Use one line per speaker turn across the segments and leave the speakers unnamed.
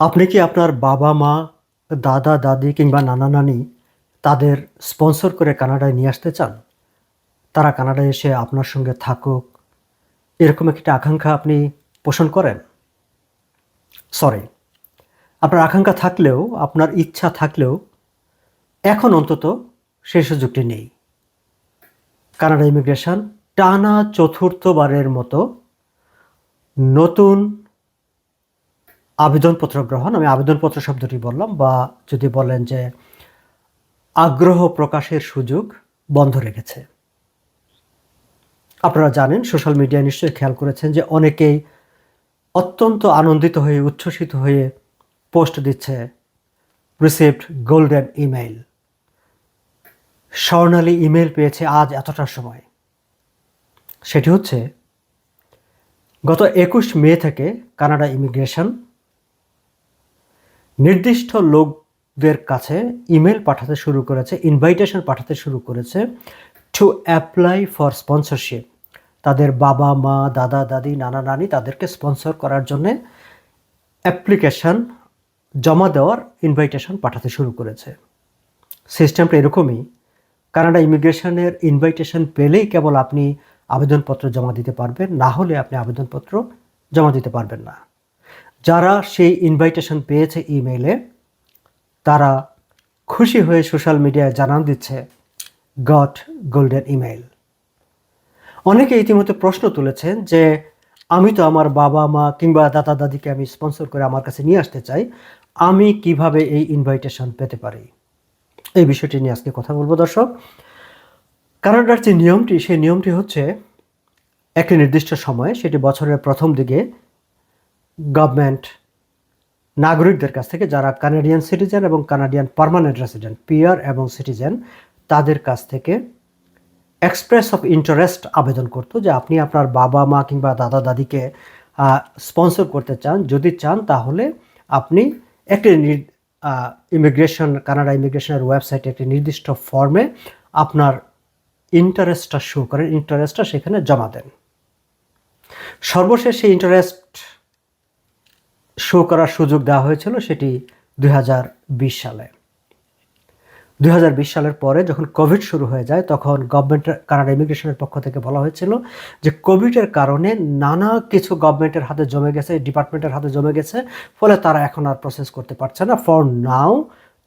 আপনি কি আপনার বাবা, মা, দাদা, দাদি কিংবা নানা নানি তাদের স্পন্সর করে কানাডায় নিয়ে আসতে চান? তারা কানাডায় এসে আপনার সঙ্গে থাকুক। এরকম একটা আকাঙ্ক্ষা আপনি পোষণ করেন? সরি আপনার আকাঙ্ক্ষা থাকলেও, আপনার ইচ্ছা থাকলেও এখন অন্তত সেই সুযোগটি নেই। কানাডা ইমিগ্রেশন টানা চতুর্থবারের মতো নতুন আবেদনপত্র গ্রহণ, আমি আবেদনপত্র শব্দটি বললাম বা যদি বলেন যে আগ্রহ প্রকাশের সুযোগ বন্ধ রেখেছে আপনারা জানেন, সোশ্যাল মিডিয়ায় নিশ্চয়ই খেয়াল করেছেন যে অনেকেই অত্যন্ত আনন্দিত হয়ে, উচ্ছ্বসিত হয়ে পোস্ট দিচ্ছে রিসিভড গোল্ডেন ইমেইল স্বর্ণালী ইমেল পেয়েছে আজ এতটার সময়। সেটি হচ্ছে, গত একুশ মে থেকে কানাডা ইমিগ্রেশন নির্দিষ্ট লোকদের কাছে ইমেল পাঠাতে শুরু করেছে ইনভাইটেশন পাঠাতে শুরু করেছে টু অ্যাপ্লাই ফর স্পন্সরশিপ তাদের বাবা, মা, দাদা, দাদি, নানা, নানি তাদেরকে স্পন্সর করার জন্যে অ্যাপ্লিকেশন জমা দেওয়ার ইনভাইটেশন পাঠাতে শুরু করেছে। সিস্টেমটা এরকমই, কানাডা ইমিগ্রেশনের ইনভাইটেশন পেলেই কেবল আপনি আবেদনপত্র জমা দিতে পারবেন, না হলে আপনি আবেদনপত্র জমা দিতে পারবেন না। যারা সেই ইনভাইটেশন পেয়েছে ইমেইলে তারা খুশি হয়ে সোশ্যাল মিডিয়ায় জানান দিচ্ছে গট গোল্ডেন ইমেইল অনেকে ইতিমধ্যে প্রশ্ন তুলেছেন যে, আমি তো আমার বাবা, মা কিংবা দাদা, দাদিকে আমি স্পন্সর করে আমার কাছে নিয়ে আসতে চাই, আমি কীভাবে এই ইনভাইটেশন পেতে পারি? এই বিষয়টি নিয়ে আজকে কথা বলব, দর্শক। কানাডার যে নিয়মটি, সেই নিয়মটি হচ্ছে, একটি নির্দিষ্ট সময়ে, সেটি বছরের প্রথম দিকে গভর্নমেন্ট নাগরিকদের কাছ থেকে যারা কানাডিয়ান সিটিজেন এবং কানাডিয়ান পারমানেন্ট রেসিডেন্ট পিয়ার এবং সিটিজেন তাদের কাছ থেকে এক্সপ্রেস অফ ইন্টারেস্ট আবেদন করতো যে আপনি আপনার বাবা মা কিংবা দাদা দাদিকে স্পন্সর করতে চান। যদি চান তাহলে আপনি একটি ইমিগ্রেশন কানাডা ইমিগ্রেশনের ওয়েবসাইটে একটি নির্দিষ্ট ফর্মে আপনার ইন্টারেস্টটা শো করেন। ইন্টারেস্টটা সেখানে জমা দেন। সর্বশেষ সেই ইন্টারেস্ট শো করার সুযোগ দেওয়া হয়েছিল সেটি দুই হাজার বিশ সালে। দুই হাজার বিশ সালের পরে যখন কোভিড শুরু হয়ে যায়, তখন গভর্নমেন্টের কানাডা ইমিগ্রেশনের পক্ষ থেকে বলা হয়েছিল যে কোভিডের কারণে নানা কিছু গভর্নমেন্টের হাতে জমে গেছে, ডিপার্টমেন্টের হাতে জমে গেছে, ফলে তারা এখন আর প্রসেস করতে পারছে না। ফর নাও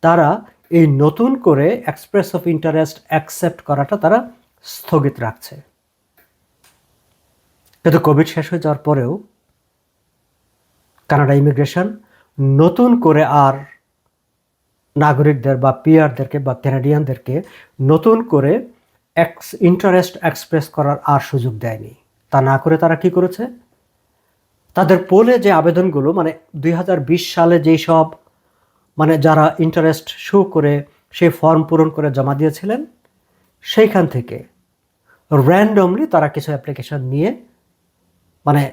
তারা এই নতুন করে এক্সপ্রেস অফ ইন্টারেস্ট অ্যাকসেপ্ট করাটা তারা স্থগিত রাখছে। কিন্তু কোভিড শেষ হয়ে যাওয়ার পরেও কানাডা ইমিগ্রেশন, নতুন করে আর নাগরিকদের বা পিয়ারদেরকে বা ক্যানাডিয়ানদেরকে নতুন করে এক্স ইন্টারেস্ট এক্সপ্রেস করার আর সুযোগ দেয়নি। তা না করে তারা কি করেছে? তাদের পোলে যে আবেদনগুলো মানে দুই হাজার বিশ সালে যেই সব মানে যারা ইন্টারেস্ট শো করে, সেই ফর্ম পূরণ করে জমা দিয়েছিলেন, সেইখান থেকে র্যান্ডমলি তারা কিছু অ্যাপ্লিকেশন নিয়ে মানে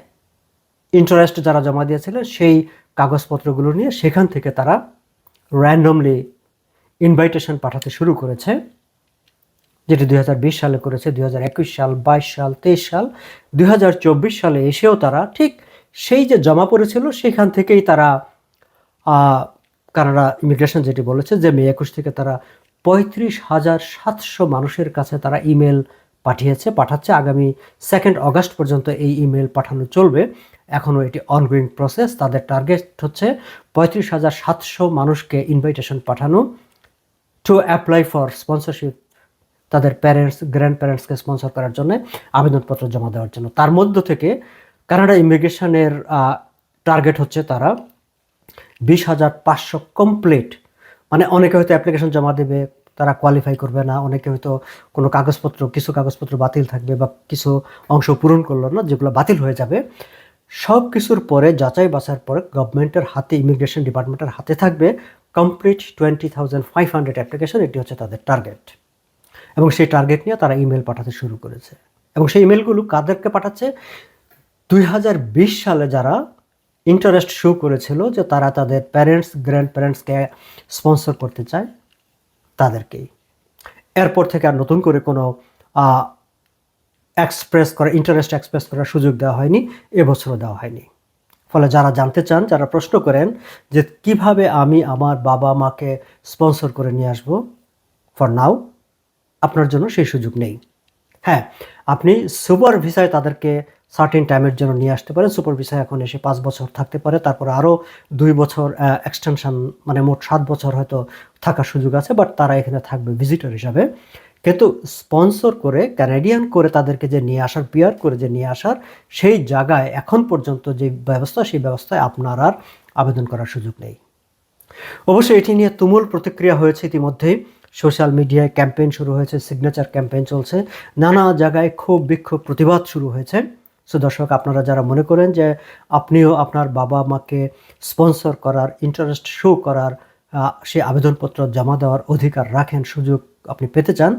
ইন্টারেস্ট যারা জমা দিয়েছিলেন সেই কাগজপত্রগুলো নিয়ে সেখান থেকে তারা র্যান্ডমলি ইনভাইটেশন পাঠাতে শুরু করেছে, যেটি দু হাজার বিশ সালে করেছে, দুই হাজার একুশ সাল, বাইশ সাল, তেইশ সাল, দুই হাজার চব্বিশ সালে এসেও তারা ঠিক সেই যে জমা পড়েছিল, সেখান থেকেই তারা কানাডা ইমিগ্রেশন যেটি বলেছে যে মে একুশ থেকে তারা পঁয়ত্রিশ হাজার সাতশো মানুষের কাছে তারা ইমেল পাঠিয়েছে, পাঠাচ্ছে। আগামী সেকেন্ড অগাস্ট পর্যন্ত এই ইমেল পাঠানো চলবে। এখনও এটি অনগোয়িং প্রসেস তাদের টার্গেট হচ্ছে পঁয়ত্রিশ হাজার সাতশো মানুষকে ইনভাইটেশন পাঠানো টু অ্যাপ্লাই ফর স্পন্সরশিপ তাদের প্যারেন্টস গ্র্যান্ড প্যারেন্টসকে স্পন্সর করার জন্য আবেদনপত্র জমা দেওয়ার জন্য। তার মধ্য থেকে কানাডা ইমিগ্রেশনের টার্গেট হচ্ছে তারা বিশ হাজার পাঁচশো কমপ্লিট মানে অনেকে হয়তো অ্যাপ্লিকেশন জমা দেবে, তারা কোয়ালিফাই করবে না। অনেকে হয়তো কোনো কাগজপত্র, কিছু কাগজপত্র বাতিল থাকবে বা কিছু অংশ পূরণ করল না, যেগুলো বাতিল হয়ে যাবে। সব কিছুর পরে, যাচাই বাছার পরে গভর্নমেন্টের হাতে ইমিগ্রেশন ডিপার্টমেন্টের হাতে থাকবে complete twenty thousand five hundred application এটি হচ্ছে তাদের টার্গেট এবং সেই টার্গেট নিয়ে তারা ইমেল পাঠাতে শুরু করেছে। এবং সেই ইমেলগুলো কাদেরকে পাঠাচ্ছে? দুই হাজার বিশ সালে যারা ইন্টারেস্ট শো করেছিল যে তারা তাদের প্যারেন্টস গ্র্যান্ড প্যারেন্টসকে স্পন্সর করতে চায়, তাদেরকেই। এরপর থেকে আর নতুন করে কোনো এক্সপ্রেস করা ইন্টারেস্ট এক্সপ্রেস করার সুযোগ দেওয়া হয়নি, এবছরও দেওয়া হয়নি। ফলে যারা জানতে চান, যারা প্রশ্ন করেন যে কীভাবে আমি আমার বাবা মাকে স্পন্সর করে নিয়ে আসব ফর নাও আপনার জন্য সেই সুযোগ নেই। হ্যাঁ আপনি সুপার ভিসায় তাদেরকে সার্টেন টাইমের জন্য নিয়ে আসতে পারেন। সুপার ভিসায় এখন এসে পাঁচ বছর থাকতে পারে, তারপর আরও দুই বছর এক্সটেনশন মানে মোট সাত বছর হয়তো থাকার সুযোগ আছে বাট তারা এখানে থাকবে ভিজিটর হিসাবে। কিন্তু স্পন্সর করে ক্যানাডিয়ান করে তাদেরকে যে নিয়ে আসার পিয়ার করে যে নিয়ে আসার, সেই জায়গায় এখন পর্যন্ত যে ব্যবস্থা, সেই ব্যবস্থায় আপনার আর আবেদন করার সুযোগ নেই। অবশ্যই এটি নিয়ে তুমুল প্রতিক্রিয়া হয়েছে ইতিমধ্যেই সোশ্যাল মিডিয়ায় ক্যাম্পেইন শুরু হয়েছে সিগনেচার ক্যাম্পেইন চলছে। নানা জায়গায় ক্ষোভ, বিক্ষোভ, প্রতিবাদ শুরু হয়েছে। সো দর্শক, আপনারা যারা মনে করেন যে আপনিও আপনার বাবা মাকে স্পন্সর করার ইন্টারেস্ট শো করার সেই আবেদনপত্র জমা দেওয়ার অধিকার রাখেন, সুযোগ আপনি পেতে চান,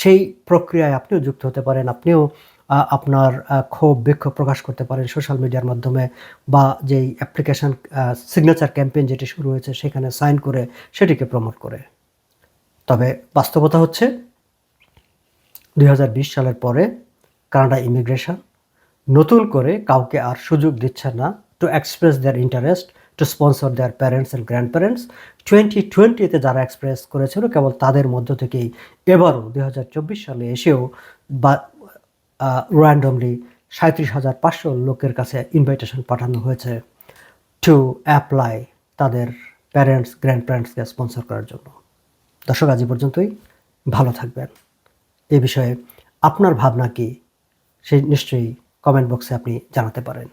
সেই প্রক্রিয়ায় আপনিও যুক্ত হতে পারেন, আপনিও আপনার ক্ষোভ, বিক্ষোভ প্রকাশ করতে পারেন সোশ্যাল মিডিয়ার মাধ্যমে বা যেই অ্যাপ্লিকেশন সিগনেচার ক্যাম্পেইন যেটি শুরু হয়েছে সেখানে সাইন করে সেটিকে প্রমোট করে। তবে বাস্তবতা হচ্ছে দু হাজার বিশ সালের পরে কানাডা ইমিগ্রেশন নতুন করে কাউকে আর সুযোগ দিচ্ছে না to express their interest to sponsor their parents and grand parents twenty টোয়েন্টিতে যারা এক্সপ্রেস করেছিল, কেবল তাদের মধ্য থেকেই এবারও দু হাজার চব্বিশ সালে এসেও বা র্যান্ডমলি সাঁত্রিশ হাজার পাঁচশো লোকের কাছে ইনভাইটেশন পাঠানো হয়েছে টু অ্যাপ্লাই তাদের প্যারেন্টস গ্র্যান্ড প্যারেন্টসকে স্পন্সর করার জন্য। দর্শক, আজ পর্যন্তই। ভালো থাকবেন। এ বিষয়ে আপনার ভাবনা কি সেই নিশ্চয়ই কমেন্ট বক্সে আপনি জানাতে পারেন।